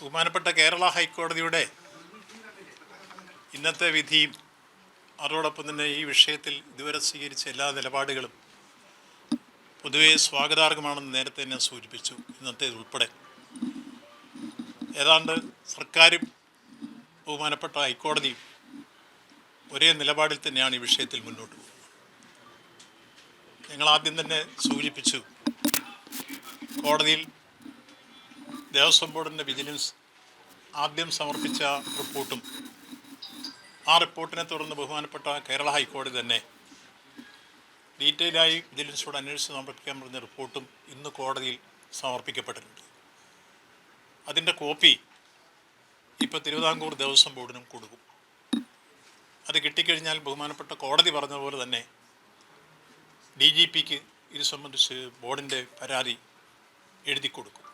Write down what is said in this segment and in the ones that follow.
ബഹുമാനപ്പെട്ട കേരള ഹൈക്കോടതിയുടെ ഇന്നത്തെ വിധിയും അതോടൊപ്പം തന്നെ ഈ വിഷയത്തിൽ ഇതുവരെ സ്വീകരിച്ച എല്ലാ നിലപാടുകളും പൊതുവെ സ്വാഗതാർഹമാണെന്ന് നേരത്തെ തന്നെ സൂചിപ്പിച്ചു ഇന്നത്തെ ഉൾപ്പെടെ. ഏതാണ്ട് സർക്കാരും ബഹുമാനപ്പെട്ട ഹൈക്കോടതിയും ഒരേ നിലപാടിൽ തന്നെയാണ് ഈ വിഷയത്തിൽ മുന്നോട്ട് പോകുന്നത്. ഞങ്ങൾ ആദ്യം തന്നെ സൂചിപ്പിച്ചു കോടതിയിൽ ദേവസ്വം ബോർഡിന്റെ വിജിലൻസ് ആദ്യം സമർപ്പിച്ച റിപ്പോർട്ടും ആ റിപ്പോർട്ടിനെ തുടർന്ന് ബഹുമാനപ്പെട്ട കേരള ഹൈക്കോടതി തന്നെ ഡീറ്റെയിലായി വിജിലൻസോട് അന്വേഷിച്ച് സമർപ്പിക്കാൻ പറഞ്ഞ റിപ്പോർട്ടും ഇന്ന് കോടതിയിൽ സമർപ്പിക്കപ്പെട്ടിട്ടുണ്ട്. അതിന്റെ കോപ്പി ഇപ്പോൾ തിരുവിതാംകൂർ ദേവസ്വം ബോർഡിനും കൊടുക്കും. അത് കിട്ടിക്കഴിഞ്ഞാൽ ബഹുമാനപ്പെട്ട കോടതി പറഞ്ഞതുപോലെ തന്നെ ഡി ജി പിക്ക് ഇത് സംബന്ധിച്ച് ബോർഡിന്റെ പരാതി എഴുതി കൊടുക്കും.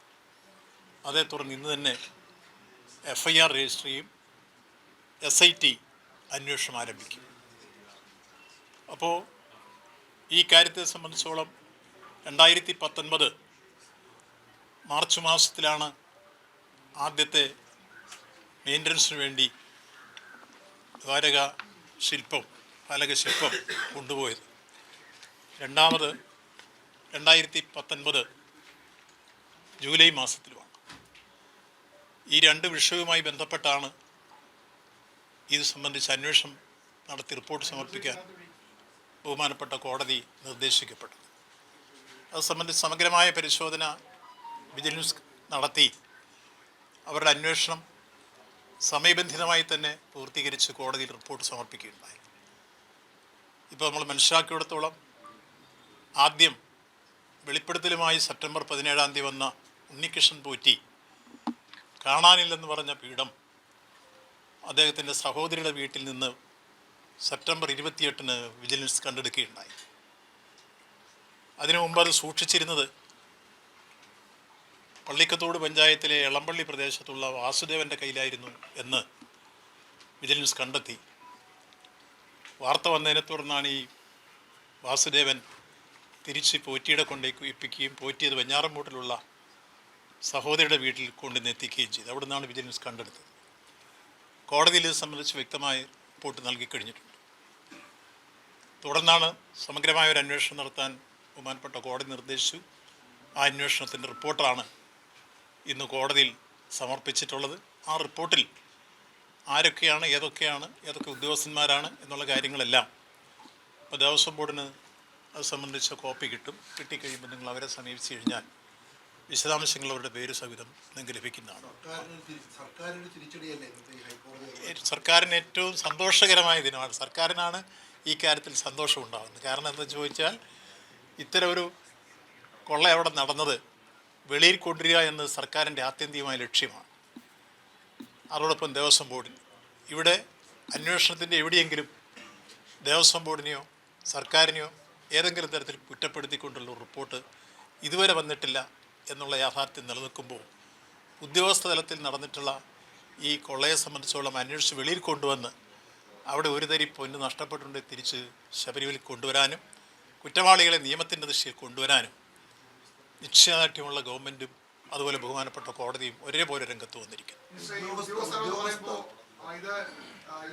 അതേ തുടർന്ന് ഇന്ന് തന്നെ എഫ് ഐ ആർ രജിസ്റ്റർ ചെയ്യും എസ് ഐ ടി അന്വേഷണം ആരംഭിക്കും. അപ്പോൾ ഈ കാര്യത്തെ സംബന്ധിച്ചോളം രണ്ടായിരത്തി പത്തൊൻപത് മാർച്ച് മാസത്തിലാണ് ആദ്യത്തെ മെയിന്റനൻസിന് വേണ്ടി ദ്വാരക ശില്പം ഫലക ശില്പം കൊണ്ടുപോയത്. രണ്ടാമത് രണ്ടായിരത്തി പത്തൊൻപത് ജൂലൈ മാസത്തിലുമാണ്. ഈ രണ്ട് വിഷയവുമായി ബന്ധപ്പെട്ടാണ് ഇത് സംബന്ധിച്ച് അന്വേഷണം നടത്തി റിപ്പോർട്ട് സമർപ്പിക്കാൻ ബഹുമാനപ്പെട്ട കോടതി നിർദ്ദേശിക്കപ്പെട്ടത്. അത് സംബന്ധിച്ച് സമഗ്രമായ പരിശോധന വിജിലൻസ് നടത്തി. അവരുടെ അന്വേഷണം സമയബന്ധിതമായി തന്നെ പൂർത്തീകരിച്ച് കോടതിയിൽ റിപ്പോർട്ട് സമർപ്പിക്കുകയുണ്ടായി. ഇപ്പോൾ നമ്മൾ മനസ്സിലാക്കിയിടത്തോളം ആദ്യം വെളിപ്പെടുത്തലുമായി സെപ്റ്റംബർ പതിനേഴാം തീയതി വന്ന ഉണ്ണികൃഷ്ണൻ പോറ്റി കാണാനില്ലെന്ന് പറഞ്ഞ പീഠം അദ്ദേഹത്തിന്റെ സഹോദരിയുടെ വീട്ടിൽ നിന്ന് സെപ്റ്റംബർ ഇരുപത്തിയെട്ടിന് വിജിലൻസ് കണ്ടെടുക്കുകയുണ്ടായി. അതിനു മുമ്പ് അത് സൂക്ഷിച്ചിരുന്നത് പള്ളിക്കത്തോട് പഞ്ചായത്തിലെ എളമ്പള്ളി പ്രദേശത്തുള്ള വാസുദേവന്റെ കയ്യിലായിരുന്നു എന്ന് വിജിലൻസ് കണ്ടെത്തി. വാർത്ത വന്നതിനെ തുടർന്നാണ് ഈ വാസുദേവൻ തിരിച്ച് പോറ്റിയുടെ കൊണ്ടേക്ക് ഇപ്പിക്കുകയും പോറ്റിയത് വെഞ്ഞാറമ്പൂട്ടിലുള്ള സഹോദരിയുടെ വീട്ടിൽ കൊണ്ടുവന്ന് എത്തിക്കുകയും ചെയ്തു. അവിടെ നിന്നാണ് വിജിലൻസ് കണ്ടെടുത്തത്. കോടതിയിൽ ഇത് സംബന്ധിച്ച് വ്യക്തമായ റിപ്പോർട്ട് നൽകി കഴിഞ്ഞിട്ടുണ്ട്. തുടർന്നാണ് സമഗ്രമായ ഒരു അന്വേഷണം നടത്താൻ ബഹുമാനപ്പെട്ട കോടതി നിർദ്ദേശിച്ചു. ആ അന്വേഷണത്തിന്റെ റിപ്പോർട്ടാണ് ഇന്ന് കോടതിയിൽ സമർപ്പിച്ചിട്ടുള്ളത്. ആ റിപ്പോർട്ടിൽ ആരൊക്കെയാണ് ഏതൊക്കെയാണ് ഏതൊക്കെ ഉദ്യോഗസ്ഥന്മാരാണ് എന്നുള്ള കാര്യങ്ങളെല്ലാം ഇപ്പോൾ ദേവസ്വം ബോർഡിന് അത് സംബന്ധിച്ച കോപ്പി കിട്ടും. കിട്ടിക്കഴിയുമ്പോൾ നിങ്ങൾ അവരെ സമീപിച്ചു കഴിഞ്ഞാൽ വിശദാംശങ്ങൾ അവരുടെ പേര് സഹിതം നിങ്ങൾക്ക് ലഭിക്കുന്നതാണ്. സർക്കാരിന് ഏറ്റവും സന്തോഷകരമായ ദിനമാണ്. സർക്കാരിനാണ് ഈ കാര്യത്തിൽ സന്തോഷം ഉണ്ടാകുന്നത്. കാരണം എന്താ ചോദിച്ചാൽ ഇത്തരം ഒരു കൊള്ള അവിടെ നടന്നത്? വെളിയിൽ കൊണ്ടുവരിക എന്നത് സർക്കാരിന്റെ ആത്യന്തികമായ ലക്ഷ്യമാണ്. അതോടൊപ്പം ദേവസ്വം ബോർഡിന്. ഇവിടെ അന്വേഷണത്തിന്റെ എവിടെയെങ്കിലും ദേവസ്വം ബോർഡിനെയോ സർക്കാരിനെയോ ഏതെങ്കിലും തരത്തിൽ കുറ്റപ്പെടുത്തിക്കൊണ്ടുള്ള റിപ്പോർട്ട് ഇതുവരെ വന്നിട്ടില്ല. എന്നുള്ള യാഥാർത്ഥ്യം നിലനിൽക്കുമ്പോൾ ഉദ്യോഗസ്ഥ തലത്തിൽ നടന്നിട്ടുള്ള ഈ കൊള്ളയെ സംബന്ധിച്ചോളം അന്വേഷിച്ച് വെളിയിൽ കൊണ്ടുവന്ന് അവിടെ ഒരു തരി പൊന്ന് നഷ്ടപ്പെട്ടുണ്ടെങ്കിൽ തിരിച്ച് ശബരിമലയിൽ കൊണ്ടുവരാനും കുറ്റവാളികളെ നിയമത്തിന്റെ ദിശയിൽ കൊണ്ടുവരാനും നിശ്ചയദാർഢ്യമുള്ള ഗവൺമെന്റും അതുപോലെ ബഹുമാനപ്പെട്ട കോടതിയും ഒരേപോലെ രംഗത്ത് വന്നിരിക്കുന്നു.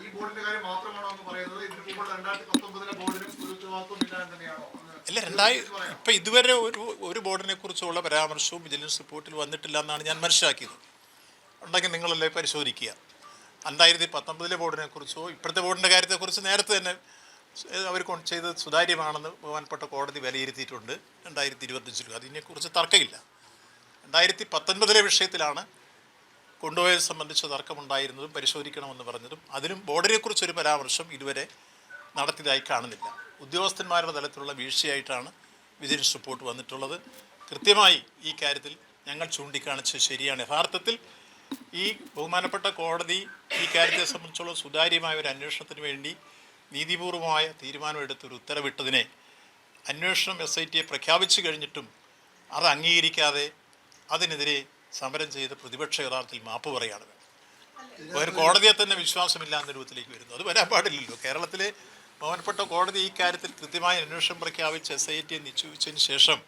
ഈ ബോർഡിന്റെ കാര്യം മാത്രമാണോ എന്ന് പറയുന്നത്? ഇതിനു മുമ്പ് രണ്ടായിരത്തി പത്തൊമ്പതിലെ ബോർഡിനും ഒരു ഉത്തരവാദിത്വം ഇല്ല തന്നെയാണോ? അല്ല രണ്ടായി ഇപ്പം ഇതുവരെ ഒരു ഒരു ബോർഡിനെ കുറിച്ചുള്ള പരാമർശവും വിജിലൻസ് റിപ്പോർട്ടിൽ വന്നിട്ടില്ല എന്നാണ് ഞാൻ മനസ്സിലാക്കിയത്. ഉണ്ടെങ്കിൽ നിങ്ങളല്ലേ പരിശോധിക്കുക. രണ്ടായിരത്തി പത്തൊമ്പതിലെ ബോർഡിനെ കുറിച്ചോ ഇപ്പോഴത്തെ ബോർഡിന്റെ കാര്യത്തെക്കുറിച്ച് നേരത്തെ തന്നെ അവർ കൊണ്ട് ചെയ്തത് സുതാര്യമാണെന്ന് ബഹുമാനപ്പെട്ട കോടതി വിലയിരുത്തിയിട്ടുണ്ട്. രണ്ടായിരത്തി ഇരുപത്തഞ്ചിലും അതിനെക്കുറിച്ച് തർക്കമില്ല. രണ്ടായിരത്തി പത്തൊൻപതിലെ വിഷയത്തിലാണ് കൊണ്ടുപോയത് സംബന്ധിച്ച തർക്കമുണ്ടായിരുന്നതും പരിശോധിക്കണമെന്ന് പറഞ്ഞതും അതിനും ബോർഡിനെക്കുറിച്ചൊരു പരാമർശം ഇതുവരെ നടത്തിയതായി കാണുന്നില്ല. ഉദ്യോഗസ്ഥന്മാരുടെ തലത്തിലുള്ള വീഴ്ചയായിട്ടാണ് വിജിലൻസ് റിപ്പോർട്ട് വന്നിട്ടുള്ളത്. കൃത്യമായി ഈ കാര്യത്തിൽ ഞങ്ങൾ ചൂണ്ടിക്കാണിച്ചത് ശരിയാണ്. യഥാർത്ഥത്തിൽ ഈ ബഹുമാനപ്പെട്ട കോടതി ഈ കാര്യത്തെ സംബന്ധിച്ചുള്ള സുതാര്യമായ ഒരു അന്വേഷണത്തിന് വേണ്ടി നീതിപൂർവമായ തീരുമാനമെടുത്തൊരു ഉത്തരവിട്ടതിനെ അന്വേഷണം എസ് ഐ ടിയെ പ്രഖ്യാപിച്ചു കഴിഞ്ഞിട്ടും അത് അംഗീകരിക്കാതെ അതിനെതിരെ സമരം ചെയ്ത പ്രതിപക്ഷ യഥാർത്ഥത്തിൽ മാപ്പ് പറയുകയാണ്. ഒരു കോടതിയെ തന്നെ വിശ്വാസമില്ലാത്ത രൂപത്തിലേക്ക് വരുന്നു. അത് വരാൻ പാടില്ലല്ലോ. കേരളത്തിലെ ബഹുമാനപ്പെട്ട കോടതി ഈ കാര്യത്തിൽ കൃത്യമായ അന്വേഷണം പ്രഖ്യാപിച്ച് എസ് ഐ ടി നിശ്ചയിച്ചതിന് ശേഷം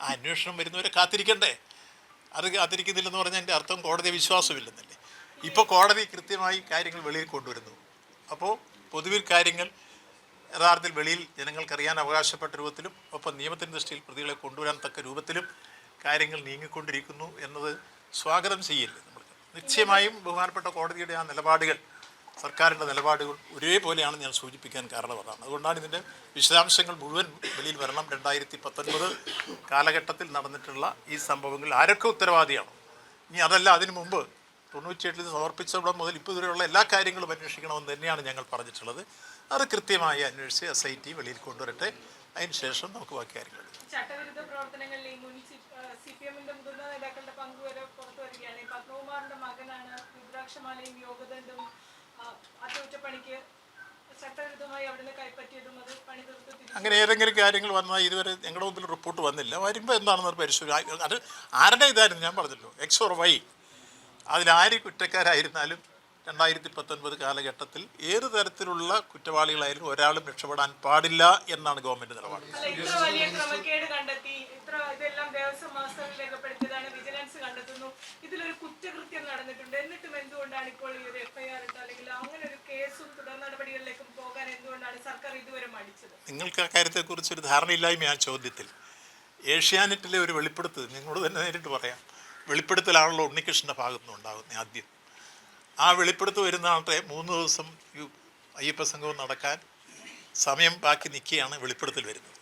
ആ അന്വേഷണം വരുന്നവരെ കാത്തിരിക്കണ്ടേ? അത് കാത്തിരിക്കുന്നില്ലെന്ന് പറഞ്ഞാൽ എന്റെ അർത്ഥം കോടതി വിശ്വാസമില്ലെന്നല്ലേ. ഇപ്പോൾ കോടതി കൃത്യമായി കാര്യങ്ങൾ വെളിയിൽ കൊണ്ടുവരുന്നു. അപ്പോൾ പൊതുവിൽ കാര്യങ്ങൾ യഥാർത്ഥത്തിൽ വെളിയിൽ ജനങ്ങൾക്കറിയാൻ അവകാശപ്പെട്ട രൂപത്തിലും ഒപ്പം നിയമത്തിന്റെ ദൃഷ്ടിയിൽ പ്രതികളെ കൊണ്ടുവരാൻ തക്ക രൂപത്തിലും കാര്യങ്ങൾ നീങ്ങിക്കൊണ്ടിരിക്കുന്നു എന്നത് സ്വാഗതം ചെയ്യില്ല നമ്മൾ. നിശ്ചയമായും ബഹുമാനപ്പെട്ട കോടതിയുടെ ആ നിലപാടുകൾ സർക്കാരിന്റെ നിലപാടുകൾ ഒരേപോലെയാണ് ഞാൻ സൂചിപ്പിക്കാൻ കാരണം അതാണ് അതുകൊണ്ടാണ് ഇതിന്റെ വിശദാംശങ്ങൾ മുഴുവൻ വെളിയിൽ വരണം. രണ്ടായിരത്തി പത്തൊൻപത് കാലഘട്ടത്തിൽ നടന്നിട്ടുള്ള ഈ സംഭവങ്ങൾ ആരൊക്കെ ഉത്തരവാദിയാണ്? ഇനി അതല്ല അതിനു മുമ്പ് തൊണ്ണൂറ്റിയെട്ടിൽ സമർപ്പിച്ചവിടെ മുതൽ ഇപ്പോൾ ഇതുവരെയുള്ള എല്ലാ കാര്യങ്ങളും അന്വേഷിക്കണമെന്ന് തന്നെയാണ് ഞങ്ങൾ പറഞ്ഞിട്ടുള്ളത്. അത് കൃത്യമായി അന്വേഷിച്ച് എസ് ഐ ടി വെളിയിൽ കൊണ്ടുവരട്ടെ. അതിന് ശേഷം നമുക്ക് ബാക്കി കാര്യങ്ങൾ. ചട്ടവിരുദ്ധ പ്രവർത്തനങ്ങളിൽ മുൻ സി പി എമ്മിന്റെ മുതിർന്ന നേതാക്കളുടെ പങ്ക് വരെ പുറത്തു വരികയാണ്. പത്മകുമാറിന്റെ മകനാണ് രുദ്രാക്ഷമാലയും യോഗദണ്ഡും അവിടെ പണി അങ്ങനെ ഏതെങ്കിലും കാര്യങ്ങൾ വന്നാൽ ഇതുവരെ ഞങ്ങളുടെ മുമ്പിൽ റിപ്പോർട്ട് വന്നില്ല. വരുമ്പോൾ എന്താണെന്ന് പരിശോധിക്കും അത് ആരുടെ ഇതായിരുന്നു? ഞാൻ പറഞ്ഞല്ലോ. എക്സ് ഓർ വൈ അതിലാര് കുറ്റക്കാരായിരുന്നാലും രണ്ടായിരത്തി പത്തൊൻപത് കാലഘട്ടത്തിൽ ഏത് തരത്തിലുള്ള കുറ്റവാളികളായാലും ഒരാളും രക്ഷപ്പെടാൻ പാടില്ല എന്നാണ് ഗവൺമെന്റ് നിലപാട്. ഇതിലൊരു കുറ്റകൃത്യം നടന്നിട്ടുണ്ട്. എന്നിട്ടും എന്തുകൊണ്ടാണ് ഇപ്പോൾ ഈ ഒരു എഫ്ഐആർ അല്ലെങ്കിൽ അങ്ങനെ ഒരു കേസും തുടർ നടപടികളിലേക്കും പോകാൻ എന്തുകൊണ്ടാണ് സർക്കാർ ഇതുവരെ മടിച്ചത്? നിങ്ങൾക്ക് ആ കാര്യത്തെക്കുറിച്ച് ഒരു ധാരണയില്ലായ്മ ആ ചോദ്യത്തിൽ. ഏഷ്യാനെറ്റിലെ ഒരു വെളിപ്പെടുത്തൽ നിങ്ങളോട് തന്നെ നേരിട്ട് പറയാം. വെളിപ്പെടുത്തലാണല്ലോ ഉണ്ണികൃഷ്ണന്റെ ഭാഗത്തുനിന്ന് ഉണ്ടാകുന്നത് ആദ്യം. ആ വെളിപ്പെടുത്ത് വരുന്ന ആളുടെ മൂന്ന് ദിവസം അയ്യപ്പ സംഘവും നടക്കാൻ സമയം ബാക്കി നിൽക്കുകയാണ് വെളിപ്പെടുത്തൽ വരുന്നത്.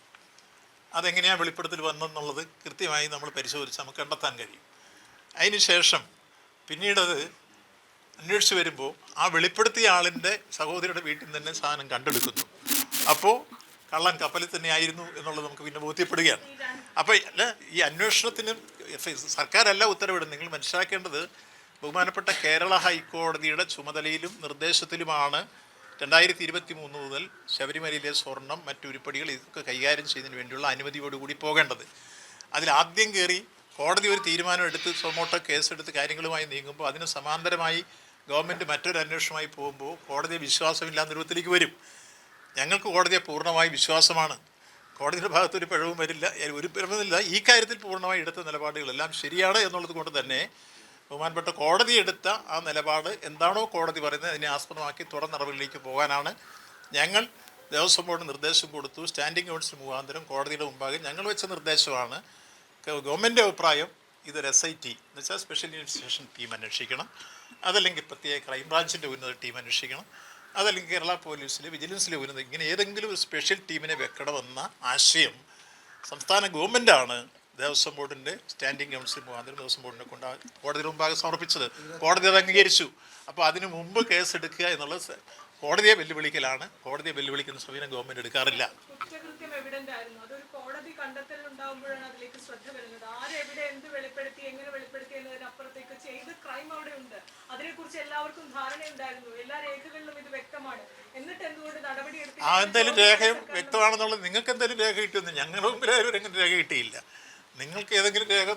അതെങ്ങനെയാണ് വെളിപ്പെടുത്തൽ വന്നെന്നുള്ളത് കൃത്യമായി നമ്മൾ പരിശോധിച്ച് നമുക്ക് കണ്ടെത്താൻ കഴിയും. അതിനുശേഷം പിന്നീടത് അന്വേഷിച്ച് വരുമ്പോൾ ആ വെളിപ്പെടുത്തിയ ആളിന്റെ സഹോദരിയുടെ വീട്ടിൽ നിന്ന് തന്നെ സാധനം കണ്ടെടുക്കുന്നു. അപ്പോൾ കള്ളൻ കപ്പലിൽ തന്നെ ആയിരുന്നു എന്നുള്ളത് നമുക്ക് പിന്നെ ബോധ്യപ്പെടുകയാണ്. അപ്പോൾ അല്ല ഈ അന്വേഷണത്തിന് സർക്കാരല്ല നിങ്ങൾ മനസ്സിലാക്കേണ്ടത് ബഹുമാനപ്പെട്ട കേരള ഹൈക്കോടതിയുടെ ചുമതലയിലും നിർദ്ദേശത്തിലുമാണ് രണ്ടായിരത്തി ഇരുപത്തി മൂന്ന് മുതൽ ശബരിമലയിലെ സ്വർണം മറ്റു ഉരുപ്പടികൾ ഇതൊക്കെ കൈകാര്യം ചെയ്യുന്നതിന് വേണ്ടിയുള്ള അനുമതിയോടുകൂടി പോകേണ്ടത്. അതിൽ ആദ്യം കയറി കോടതി ഒരു തീരുമാനം എടുത്ത് സൊമോട്ടോ കേസെടുത്ത് കാര്യങ്ങളുമായി നീങ്ങുമ്പോൾ അതിന് സമാന്തരമായി ഗവൺമെന്റ് മറ്റൊരു അന്വേഷണമായി പോകുമ്പോൾ കോടതിയെ വിശ്വാസമില്ലാത്ത രൂപത്തിലേക്ക് വരും. ഞങ്ങൾക്ക് കോടതിയെ പൂർണമായി വിശ്വാസമാണ്. കോടതിയുടെ ഭാഗത്ത് ഒരു പിഴവും വരില്ല ഒരു പിഴവുമില്ല. ഈ കാര്യത്തിൽ പൂർണമായി എടുത്ത നിലപാടുകളെല്ലാം ശരിയാണ് എന്നുള്ളത് കൊണ്ട് തന്നെ ബഹുമാനപ്പെട്ട കോടതി എടുത്ത ആ നിലപാട് എന്താണോ കോടതി പറയുന്നത് അതിനെ ആസ്പദമാക്കി തുടർ നടപടിയിലേക്ക് പോകാനാണ്. ഞങ്ങൾ ദേവസ്വം ബോർഡ് നിർദ്ദേശം കൊടുത്തു. സ്റ്റാൻഡിംഗ് കൗൺസിൽ മുഖാന്തരം കോടതിയുടെ മുമ്പാകെ ഞങ്ങൾ വെച്ച നിർദ്ദേശമാണ്. ഗവൺമെന്റ് അഭിപ്രായം ഇതൊരു എസ് ഐ ടി എന്ന് വെച്ചാൽ സ്പെഷ്യൽ ഇൻവെസ്റ്റിഗേഷൻ ടീം അന്വേഷിക്കണം. അതല്ലെങ്കിൽ പ്രത്യേക ക്രൈംബ്രാഞ്ചിന്റെ ഉന്നത ടീം അന്വേഷിക്കണം. അതല്ലെങ്കിൽ കേരള പോലീസിലെ വിജിലൻസിലെ ഉന്നത ഇങ്ങനെ ഏതെങ്കിലും ഒരു സ്പെഷ്യൽ ടീമിനെ വെക്കണമെന്ന ആശയം സംസ്ഥാന ഗവൺമെന്റാണ് ദേവസ്വം ബോർഡിന്റെ സ്റ്റാൻഡിംഗ് കൗൺസിൽ മുഖാന്തരം ദേവസ്വം ബോർഡിനെ കൊണ്ട് കോടതിയിൽ മുമ്പാകെ സമർപ്പിച്ചത്. കോടതി അത് അംഗീകരിച്ചു. അപ്പോൾ അതിനു മുമ്പ് കേസ് എടുക്കുക എന്നുള്ളത് കോടതിയെ വെല്ലുവിളിക്കലാണ്. കോടതിയെ വെല്ലുവിളിക്കുന്ന സമീപനം ഗവൺമെന്റ് എടുക്കാറില്ല. ആ എന്തെങ്കിലും രേഖയും വ്യക്തമാണെന്നുള്ളത് നിങ്ങൾക്ക് എന്തായാലും രേഖ കിട്ടിയെന്ന് ഞങ്ങളുടെ മുമ്പിൽ രേഖ കിട്ടിയില്ല. നിങ്ങൾക്ക് ഏതെങ്കിലും രേഖ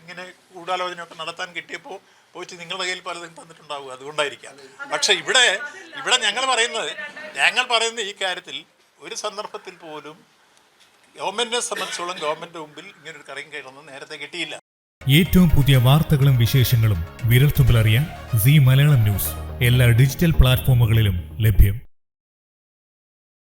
ഇങ്ങനെ ഗൂഢാലോചനയൊക്കെ നടത്താൻ കിട്ടിയപ്പോൾ പോയിട്ട് നിങ്ങളുടെ കയ്യിൽ പലതും തന്നിട്ടുണ്ടാവുക അതുകൊണ്ടായിരിക്കാം. പക്ഷെ ഇവിടെ ഇവിടെ ഞങ്ങൾ പറയുന്നത് ഞങ്ങൾ പറയുന്ന ഈ കാര്യത്തിൽ ഒരു സന്ദർഭത്തിൽ പോലും ഗവൺമെന്റിനെ സംബന്ധിച്ചോളം ഗവൺമെന്റ് മുമ്പിൽ ഇങ്ങനെ ഒരു കറയും കയറുന്നത് നേരത്തെ കിട്ടിയില്ല. ഏറ്റവും പുതിയ വാർത്തകളും വിശേഷങ്ങളും വിരൽത്തുമ്പിലറിയാൻ സി മലയാളം ന്യൂസ്. എല്ലാ ഡിജിറ്റൽ പ്ലാറ്റ്ഫോമുകളിലും ലഭ്യം.